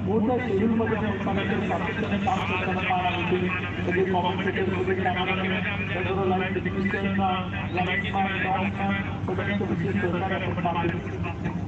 मोठ्या शेड्यूलमध्ये सातत्याने काम करताना पाहायला मिळते सगळे कॉमेंटेटर वगैरे कॅमेरामॅन त्याचबरोबर लाईव्ह टेक्निशियन लाईटमॅन डॉगमॅन सगळ्यांचं विशेष सहकार्य आपण पाहतो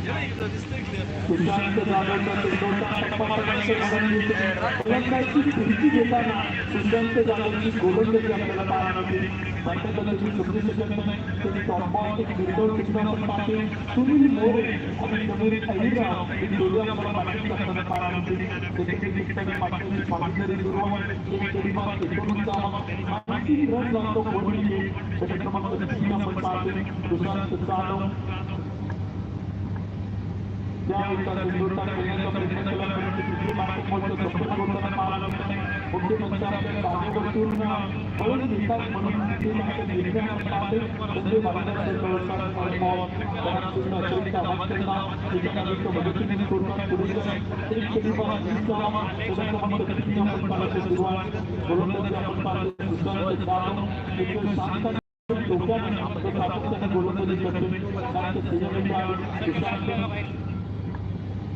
आपण पाहिलं जाधवचा चेंडूचा फलंदाजी फिरकी घेताना सिद्धांत जाधवची गोलंदाजी आपल्याला पाहायला मिळते भारताची समजू शकत नाही त्यांनी टॉपबॉल एक निर्दोष सुनील मोरे आणि समीर अहिरा हे दोघे आपल्याला पाठीत असताना पाहायला मिळते त्याची ठिकठाक पाठीची भागीदारी सुरुवात एक तरी मग आणखी रन लागतो कोहली त्याच्या क्रमांक तीन आपण पाहते दुसरा जाधव त्यावेळेचा चेंडूचा खेळण्याचा प्रयत्न केला परंतु तिसरी मार्कबॉलचं संपर्क होताना पाहायला मिळत नाही मुख्यमंत्री आपल्या जागेवरतून पळून घेतात म्हणून तिथे त्यांच्या निर्णय आपण पाहते संजय भारताचे जवळपास बॉल त्यानंतर अतिरिक्त अवस्थेचा एकेकांच्या मदतीने सोडतात पुढे जाऊन एक षटकार जिंकला त्याचा क्रमांक तीन आपण पाहायची सुरुवात गोलंदाजी आपण पाहतो दुसऱ्या जाधव एक शांत डोक्याने तो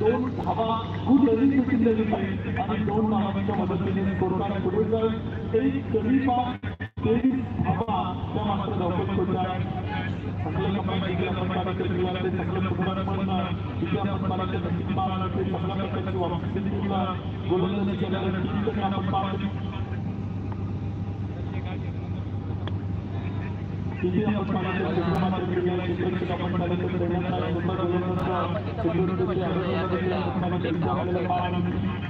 दोन धावा खूप नवीन देखील नवीन आहे आणि दोन धावांच्या मदतीने कोलकाता पुढे जाईल एक कमी पाच तेवीस धावा त्या मात्र धावपट होत आहे चांगलं कमाई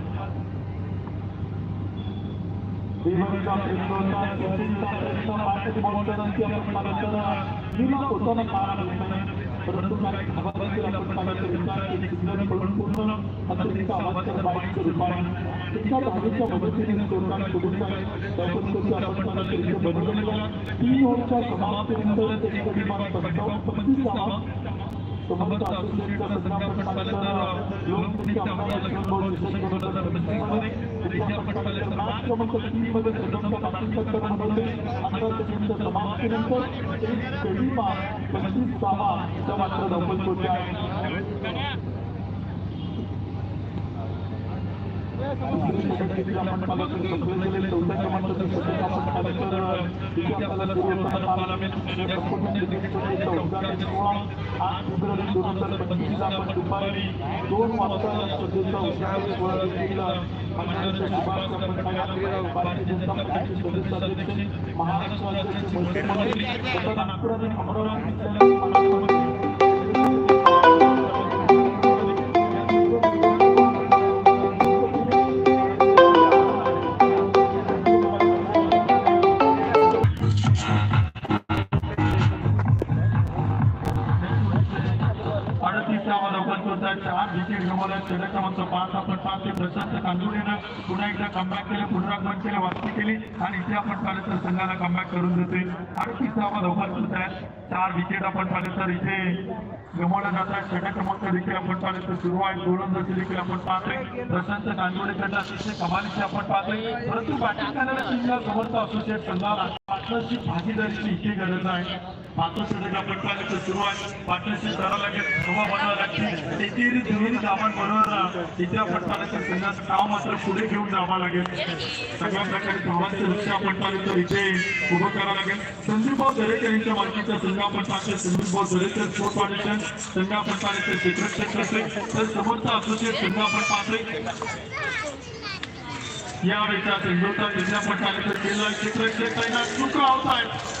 पाहिलं तर मिळालं ते चांगलं फुटबॉल पण तिथे आपण पाहिलं तर नक्कीच पाहायला ते चांगल्या प्रकारची वापसी देखील गोलंदाजी केल्याला टीमकडे आपण पाहतो तिथे आपण पाहिलं तर चित्रमात्र क्रिया चित्रक्षक आपण पाहिलं तर देण्याचा सुंदर गोलंदाज चित्रपटाची आरोग्य देखील आपण पाहिलं तर तिथे आपल्याला पाहायला मिळते गोलंदाज देवाचा प्रेमचा केसिंगचा प्रयत्न पाठच बॉलची आपण पाहिलं तर विमा होताना पाहायला मिळत नाही परंतु काही धावा देखील आपण पाहिलं तर विचार केली सिग्नल पडून पूर्ण अतिरिक्त आवाजच्या बाईकचं रूपाने एका धावेच्या मदतीने तोडणार पुढील त्यापैकी आपण पाहिलं तर इथे बनवलेल्या तीन ओव्हरच्या समाप्तीनंतर एक कधी मार्क पंचावन्न पस्तीस धावा समर्थ असोसिएशनचा सन्मान आपण पाहिलं तर लोकसंख्य आमदार भाऊ विशेष गोलंदाज तिथे आपण पाहिलं तर मॅच क्रमांक तीन मध्ये प्रथमच्या पाचवीच्या क्रमांकामध्ये अठरा सेकंडच्या समाप्तीनंतर एक कडी मार्क पंचवीस च्या मात्र धावपल पोहोचले आहे दुपारी दोन वाजता या स्पर्धेचा उद्घाटन सोहळा देखील शुभारंभ भारतीय जनता पक्षाचे सदस्य महाराष्ट्र राज्याचे मुख्यमंत्री तथा नागपूर आणि अमरावती अडतीसच्या लवकर चार पाच आपण पाच ते प्रशांत कांदुळेनं पुन्हा एकदा कमबॅक केले. पुनरागमन केले वापसी केली? आणि इथे आपण पाहिलं तर संघाला कमबॅक करून देतोय. अडतीस धावा लवकर सुद्धा आहे. चार विकेट आपण पाहिलं तर इथे गमावला जात आहे. षटक क्रमांक देखील आपण पाहिलं तर सुरू आहे गोलंदाजी देखील आपण पाहतोय. प्रशांत कांदोळेकडनं अतिशय कमालीची आपण पाहतोय. परंतु बाकी करणाऱ्या टीमला समर्थ असोसिएट संघाला पार्टनरशिप भागीदारीची इथे गरज आहे. पाचवं षटक आपण पाहिलं तर पार्टनरशिप करावं लागेल. हवा बनवावं लागते एकेरी दुहेरी धावांबरोबर इथे आपण पाहिलं तर नाव मात्र पुढे घेऊन जावं लागेल. सगळ्या प्रकारे धावांचं लक्ष आपण तर इथे उभं करावं लागेल. संदीप दरेकर यांच्या मालकीचा संघ आपण पाहतोय. दरेकर स्पोर्ट फाउंडेशन संघ आपण पाहिलं तर तर समोरचा असोसिएट या वेळेच्या चेंडूचा तिथे आपण पाहिलं तर तैनात चुका होत आहे.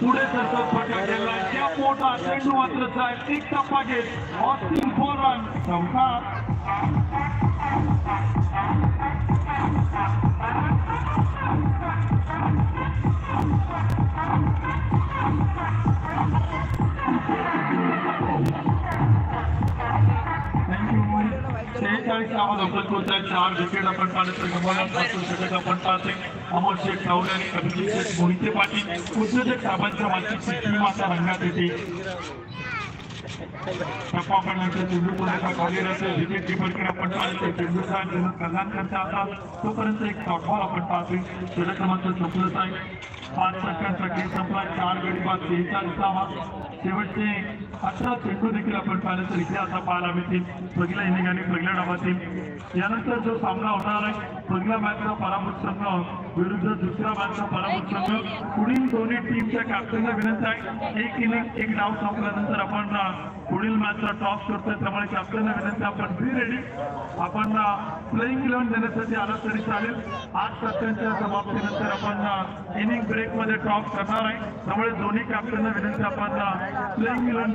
पुढे सरकत फटका केला त्या मोठा चेंडू मात्र साहेब एक टप्पा घेत. ऑस्टिन फोर रन चौकार सेहेचाळीस आपण होत्या चार विकेट आपण पाहिलं तर गमावल्यापासून षटक आपण अमोल शेख सावले आणि अभिजित शेख मोहिते पाटील उद्योजक साहेबांच्या मालकीची टीम आता रंगात येते. टप्पा पडल्यानंतर चेंडू पुण्याचा खाली विकेट किपरकडे आपण पाहिलं तर चेंडू साहेब आता तोपर्यंत एक टॉपबॉल आपण पाहतोय षटक क्रमांक संपलंच आहे. पाच षटकांचा खेळ संपला चार गडी बाद सेहेचाळीस शेवटचे अठरा चेंडू देखील आपण पाहिलं तर इतिहासा पाहायला मिळतील. पहिल्या इनिंग आणि पहिल्या डावातील. यानंतर जो सामना होणार आहे पहिल्या मॅचचा पराभूत संघ. विरुद्ध दुसऱ्या मॅचचा पराभूत संघ. पुढील दोन्ही टीमच्या कॅप्टनला विनंती आहे. एक इनिंग एक डाव संपल्यानंतर आपण पुढील मॅचचा टॉस करतोय. त्यामुळे कॅप्टनला विनंती आपण बी रेडी आपण प्लेईंग इलेव्हन देण्यासाठी आला तरी चालेल. आठ कॅप्टनच्या समाप्तीनंतर आपण इनिंग ब्रेकमध्ये टॉप करणार आहे. त्यामुळे दोन्ही कॅप्टनला विनंती आपण प्लेईंग इलेव्हन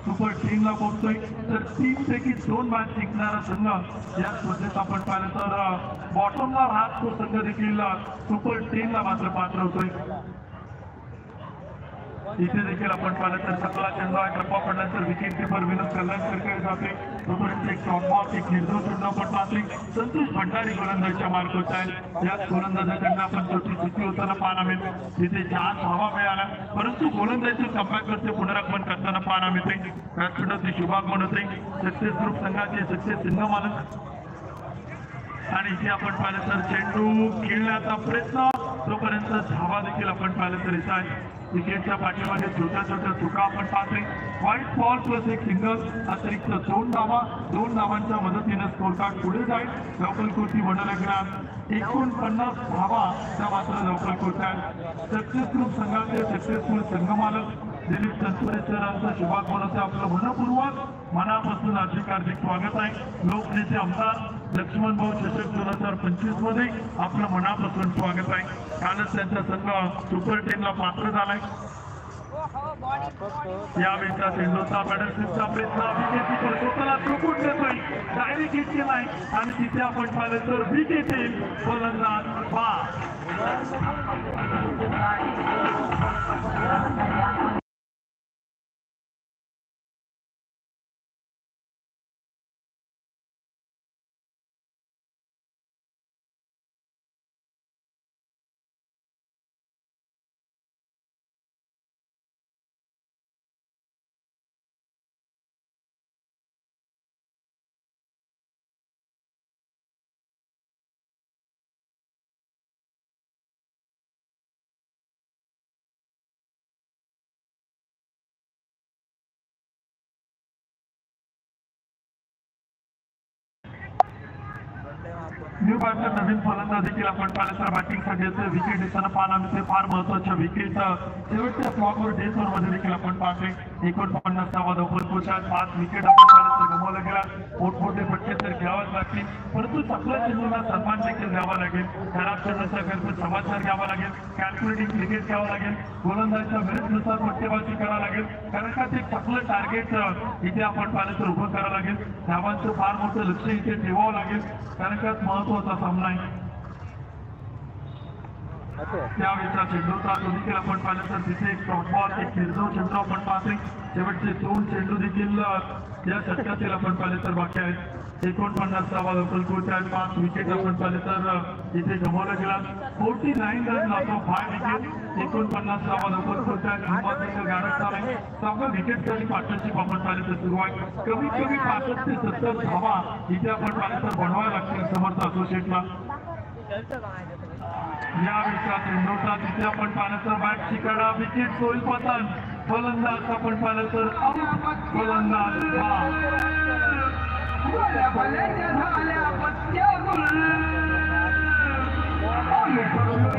सुपर टीमला पोहोचतोय. तर तीन पैकी दोन मॅच जिंकणारा संघ या स्पर्धेत आपण पाहिलं तर बॉटमला राहत तो संघ देखील सुपर टीमला मात्र पात्र होतोय. इथे देखील आपण पाहिलं तर सकला चेंडू आहे टप्पा पडल्यानंतर विकेट किपर विनोद कल्याणकरकडे जाते तोपर्यंत एक टॉपबॉल एक निर्दोष चेंडू आपण पाहतोय संतोष भंडारी गोलंदाजच्या मार्ग होत आहे याच गोलंदाजाकडनं आपण छोटी चुकी होताना पाहायला मिळेल. तिथे छान हवा मिळाला परंतु गोलंदाजी कमबॅक करते पुनरागमन करताना पाहायला मिळते व्यासपीठाचे शुभागमन होते सक्सेस ग्रुप संघाचे सक्सेस सिंह मालक. आणि इथे आपण पाहिलं तर चेंडू खेळण्याचा प्रयत्न. तोपर्यंत धावा देखील आपण पाहिलं तर इथं आहे विकेटच्या पाठीमागे छोट्या छोट्या चुका आपण पाहतोय. व्हाईट बॉल प्लस एक सिंगल अतिरिक्त दोन धावा दोन धावांच्या मदतीनं स्कोर कार्ड पुढे जाईल. लवकर कुर्ती एकूण एकोणपन्नास धावा त्या मात्र लवकर कोट्यात सक्सेस ग्रुप संघाचे सक्सेसफुल संघमालक दिलीप तनपुरे सरांचं शुभागमनाचं आपलं मनपूर्वक. मनापासून हार्दिक हार्दिक स्वागत आहे. लोकनेते आमदार लक्ष्मण भाऊ चषक दोन हजार पंचवीसमध्ये आपलं मनापासून स्वागत आहे. कालच त्यांचा संघ सुपर टेनला पात्र झालाय. यावेळीचा चेंडूचा बॅटरशिपचा प्रयत्न विकेट किपर स्वतःला चुकून देतोय. डायरेक्ट घेतली नाही आणि तिथे आपण पाहिलं तर बीट येतील फलंदाज बा न्यू बॅटचा नवीन फलंदाज देखील आपण पाहिलं तर बॅटिंगसाठी येते विकेट देताना पाहणं आम्ही फार महत्त्वाच्या विकेट शेवटच्या फ्लॉपवर डे मध्ये देखील आपण पाहतोय. एकोणपन्नास धावा धावपूर कोशात पाच विकेट आपण गमावला गेला. मोठमोठे फटके तर घ्यावाच लागतील. परंतु चांगल्या चेंडूला सन्मान देखील द्यावा लागेल. खराब चेंडूचा समाचार घ्यावा लागेल. कॅल्क्युलेटिंग क्रिकेट घ्यावं लागेल. गोलंदाजच्या वेळेनुसार फटकेबाजी करावं लागेल. कारण का ते चांगलं टार्गेट इथे आपण पाहिलं तर उभं करावं लागेल. धावांचं फार मोठं लक्ष इथे ठेवावं लागेल. कारण का महत्त्वाचा सामना आहे. त्यावेळेचा चेंडूचा तो देखील आपण पाहिलं तर तिथे एक बॉल एक निर्जव चेंडू आपण पाहतोय शेवटचे दोन चेंडू देखील या षटकातील आपण पाहिले तर बाकी आहेत. एकोणपन्नास धावा आहेत. पाच विकेट आपण पाहिले तर इथे गमावला गेला. फोर्टी नाईन रन लावतो फाय विकेट एकोणपन्नास धावा आहेत. मोहम्मद गाडक आहे सहावा विकेटसाठी पार्टनरशिप आपण पाहिले तर सुरू आहे. कमीत कमी पासष्ट ते सत्तर धावा इथे आपण पाहिले तर बनवायला लागतील समर्थ असोसिएटला या विषयात चेंडूचा तिथे आपण पाहिलं तर बॅट शिकाडा विकेट सोयी पतन. फलंदाज आपण पाहिलं तर फलंदाज. हा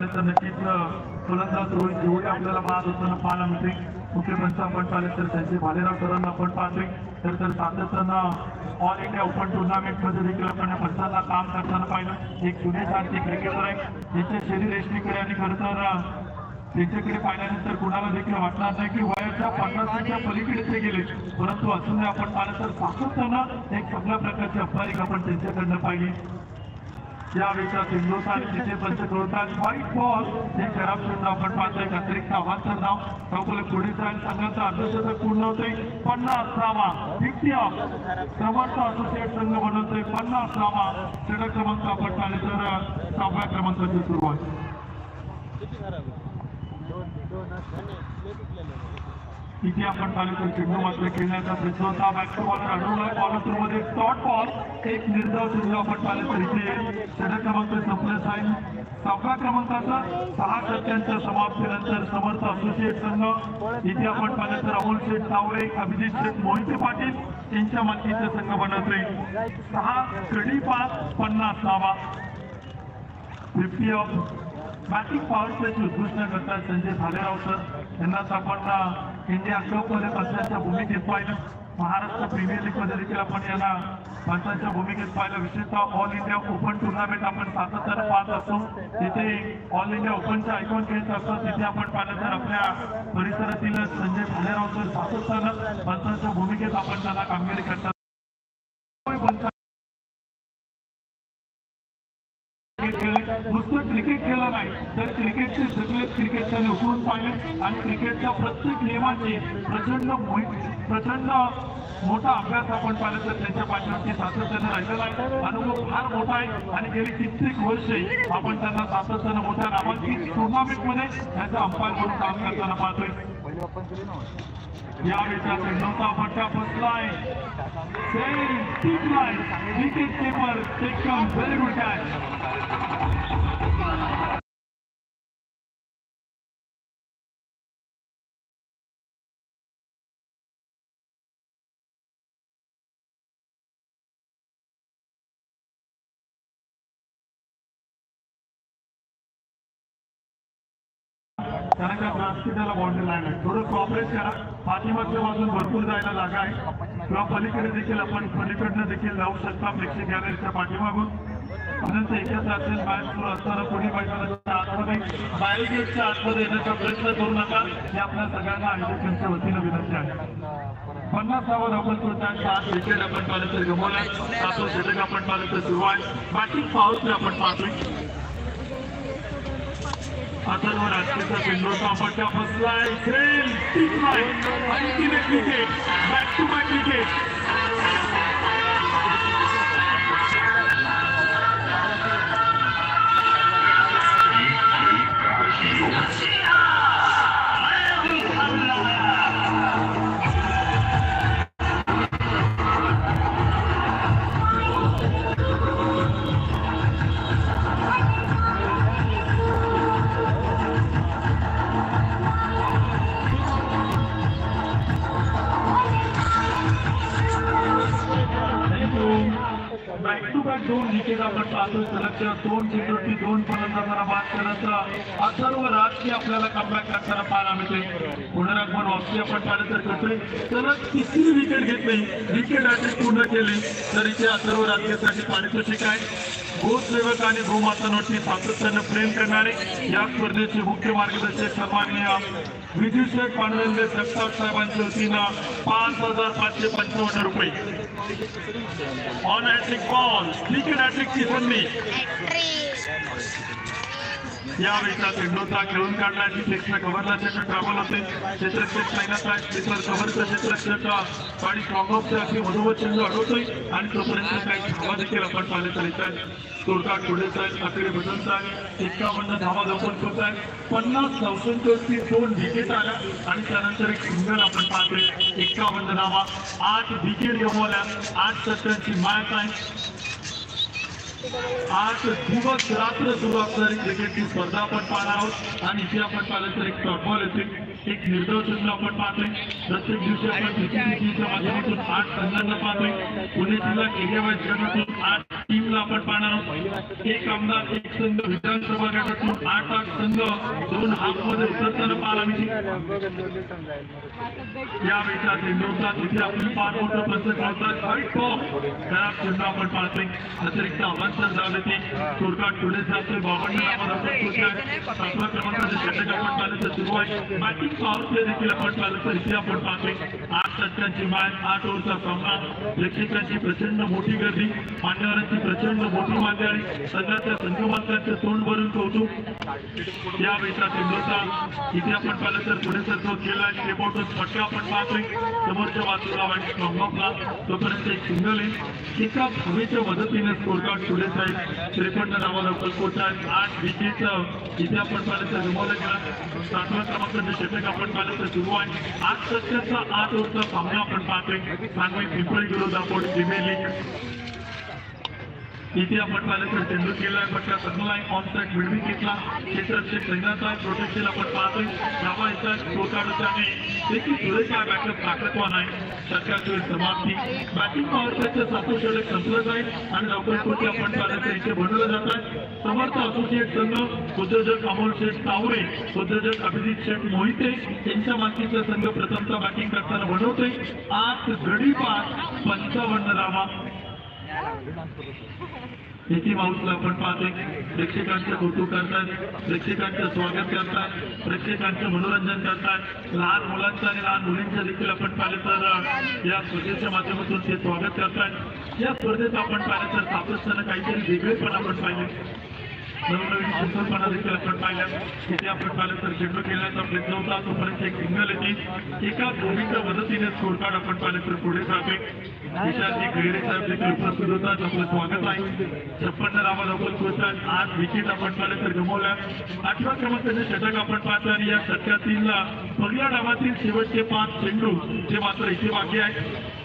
तर नक्कीच फलंदाज रोहित जेवढे आपल्याला पाहत असताना पाहायला मिळते. मुख्यमंत्री आपण पाहिले तर त्यांचे भालेराव सरांना आपण पाहतोय. तर तर सातत्यानं ऑल इंडिया ओपन टुर्नामेंटमध्ये देखील आपण या पंचांना काम करताना पाहिलं. एक जुने सारखे क्रिकेटर आहे ज्याचे शरीर रेशमीकडे आणि खरं तर त्यांच्याकडे पाहिल्यानंतर कुणाला देखील वाटणार नाही की वयाच्या पन्नासाच्या पलीकडे ते गेले. परंतु अजूनही आपण पाहिलं तर सातत्यानं एक चांगल्या प्रकारची अपारिक आपण त्यांच्याकडनं पाहिली. यावेळेचा चेंडूचा आणि तिथे पंच कळतात व्हाईट बॉल हे खराब चेंडू आपण पाहतोय. एक अतिरिक्त आव्हानचं नाव चौकोले पुढे जाईल संघाचा अर्धशतक पूर्ण होतोय. पन्नास धावा. फिफ्टी ऑफ समर्थ असोसिएट संघ बनवतोय. पन्नास धावा. षटक क्रमांक आपण पाहिले तर सहाव्या क्रमांकाची सुरुवात इथे आपण पाहिलं तर चेंडू मात्र खेळण्याचा प्रयत्न होता. बॅक टू अडवला बॉलरमध्ये शॉर्ट बॉल एक निर्धाव चेंडू आपण पाहिलं तर इथे षटक क्रमांक संपलेच आहे सहाव्या क्रमांकाचा सहा षटकांच्या समाप्तीनंतर समर्थ असोसिएट संघ. इथे आपण पाहिलं तर अमोल शेठ सावळे अभिजित शेठ मोहिते पाटील यांच्या मातीचा संघ बनवतोय सहा कडी पाच पन्नास धावा. फिफ्टी ऑफ बॅटिंग पॉवर उद्घोषणा करतात संजय भालेराव सर यांनाच आपण इंडिया कपमध्ये बसण्याच्या भूमिकेत पाहिलं. महाराष्ट्र प्रीमियर लीगमध्ये देखील आपण यांना बसण्याच्या भूमिकेत पाहिलं. विशेषतः ऑल इंडिया ओपन टुर्नामेंट आपण सातत्यानं पाहत असतो. तिथे ऑल इंडिया ओपनचे ऐकून खेळत असतो तिथे आपण पाहिलं तर आपल्या परिसरातील संजय भालेराव सर सातत्यानं बसण्याच्या भूमिकेत आपण त्यांना कामगिरी करतात नुसतं क्रिकेट खेळलं नाही. तर क्रिकेटचे सगळे क्रिकेट त्याने पाहिले आणि क्रिकेटच्या प्रत्येक नियमाची प्रचंड मोहि- प्रचंड मोठा अभ्यास आपण पाहिला तर त्यांच्या पाठीवरती सातत्यानं राहिलेला आहे. अनुभव फार मोठा आहे. आणि गेली कित्येक वर्षे आपण त्यांना सातत्यानं मोठ्या नामांकित टुर्नामेंटमध्ये त्यांचा अंपायर म्हणून काम करताना पाहतोय. यावेळेचा चेंडूचा फटका बसलाय टिकलाय wicket keeper taken very good catch त्यांना का ट्रान्समिटरला बाउंड्री लाईन आहे. थोडं कॉपरेट करा. पाठिंबाच्या बाजून भरपूर जायला जागा आहे. किंवा पलीकडे देखील आपण पलीकडनं देखील जाऊ शकता. प्रेक्षक गॅलरीच्या पाठीमागून. अनंत एकाच असेल बाहेर सुरू असताना कोणी मैदानाच्या आतमध्ये बाहेर गेटच्या आतमध्ये येण्याचा प्रयत्न करू नका. हे आपल्या सगळ्यांना आयोजकांच्या वतीनं विनंती आहे. पन्नासावा धावपल कोणत्या सात विकेट आपण पाहिलं तर गमवलाय सातवं षटक आपण पाहिलं तर सुरू आहे. बाकी पाऊस आपण पाहतोय. अथर्व राजकीयचा चेंडूचा फटका बसलाय सेल टिकलाय आणि तिने cricket back to back cricket षटकाच्या दोन चेंडूवरती दोन फलंदाजांना बाद करण्याचा अथर्व राजकीय आपल्याला कमबॅक करताना पाहायला मिळते पुनरागमन वापसी आपण पाहिलं तर करतोय सलग तिसरी विकेट घेतली विकेट अटॅक पूर्ण केली तर इथे अथर्व राजकीयसाठी पारितोषिक आहे गोसेवक आणि गोमातांवरती सातत्यानं प्रेम करणारे या स्पर्धेचे मुख्य मार्गदर्शक सन्माननीय विधुशेख पांडुरंग जगताप साहेबांच्या वतीनं पाच हजार पाचशे पंचावन्न रुपये On Atric Ball, sneak an Atric Tiffany. Atric. यावेळीचा चेंडूचा खेळून काढण्याची क्षेत्र कव्हरला क्षेत्र राबवलं होते क्षेत्रक्षक सैन्यात आहे क्षेत्र कव्हरचं क्षेत्रक्षक आणि स्ट्रॉंगऑफचे अगदी मधोमध चेंडू अडवतोय. आणि तोपर्यंत काही धावा देखील आपण पाहिले तर इथे तोडका पुढेच आहे. आकडे बदलत आहे. एकावन्न धावा जवळ करत आहे. पन्नास धावसंख्येवरती दोन विकेट आल्या. आणि त्यानंतर एक सिंगल आपण पाहतोय. एकावन्न धावा. आठ विकेट गमावल्या. आठ षटकांची मॅच आहे आज दिवस रात्र सुरू असणारी क्रिकेटची स्पर्धा आपण पाहणार आहोत. आणि इथे आपण पाहिलं तर एक फुटबॉल येते. एक निर्धाव चंद्र आपण पाहतोय. प्रत्येक दिवशी आपण क्रिकेटच्या माध्यमातून आठ संघांना पाहतोय. पुणे जिल्हा एरिया वाईज गटातून आठ टीमला आपण पाहणार आहोत. एक आमदार एक संघ विधानसभा गटातून आठ आठ संघ दोन हाफमध्ये उतरताना पाहायला मिळतील. या वेळेचा चेंडूचा तिथे आपली पाच मोठं खराब चेंडू आपण पाहतोय. अतिरिक्त आव्हान सातवा क्रमांकाचे षटक आपण सुरू आहे. बॅटिंग पॉवर प्ले देखील आपण पाहिलं तर इथे आपण पाहतोय. आठ षटकांची मॅच आठ ओव्हरचा सामना. प्रेक्षकांची प्रचंड मोठी गर्दी मान्यवरांची प्रचंड मोठी मांदियाळी सगळ्याच्या संघमालकांचं तोंड भरून कौतुक या वेळेचा चेंडूचा इथे आपण पाहिलं तर पुढे सर तो केला स्टेपआउटच फटका आपण पाहतोय. समोरच्या बाजूला वाईट स्ट्रॉंगऑफला तोपर्यंत एक सिंगल आहे. एका हवेच्या मदतीने स्कोर कार्ड पुढे साहेब त्रेपन्न नावा लवकर आठ विकेटचं इथे आपण पाहिलं तर गमावलं गेला सातव्या क्रमांकाचे षटक आपण पाहिलं तर सुरू आहे. आठ सत्याचा आठ ओव्हरचा सामना आपण पाहतोय. सांगवी पिंपळी विरोध आपण प्रीमियर लीग इथे आपण पाहिलं तर चेंडू केलाय फटका संघलाय ऑन साईड मिळवी घेतला. क्षेत्रक्षक सैन्याचा प्रोटेक्शन आपण पाहतोय. धावा येतात स्कोरकार्डच्याने देखील पुरेसा आहे. समाप्ती. संपलं जाईल आणि लवकर पुढे आपण बनवलं समर्थ असोसिएट संघ उद्योजक अमोल शेठ तावरे उद्योजक अभिजित शेठ मोहिते यांच्या मातीचा संघ प्रथमता बॅटिंग करताना बनवतोय. आज गडी पाच पंचावन्न धावा निती माऊसला आपण पाहते प्रेक्षकांचं कौतुक करतात. प्रेक्षकांचं स्वागत करतात. प्रेक्षकांचं मनोरंजन करतात. लहान मुलांचं आणि लहान मुलींचं देखील आपण पाहिलं तर या स्पर्धेच्या माध्यमातून ते स्वागत करतात. या स्पर्धेत आपण पाहिलं तर सातत्यानं काहीतरी वेगळेपण आपण पाहिले. नवनवीन संकल्पना देखील आपण पाहिल्या. तिथे आपण पाहिलं तर चेंडू खेळण्याचा प्रयत्न होता. तोपर्यंत एक सिंगल येते एका भूमीच्या मदतीने स्कोर कार्ड आपण पाहिलं तर पुढे जाते विशालजी खैरे साहेब देखील उपस्थित होतात आपलं स्वागत आहे. छप्पन्न रामा लवकर पोहोचतात आठ विकेट आपण पाहिलं तर गमावल्या आठव्या क्रमांकाचे षटक आपण पाहतो आणि या तीनला पहिल्या डावातील शेवटचे पाच चेंडू जे मात्र इथे बाकी आहे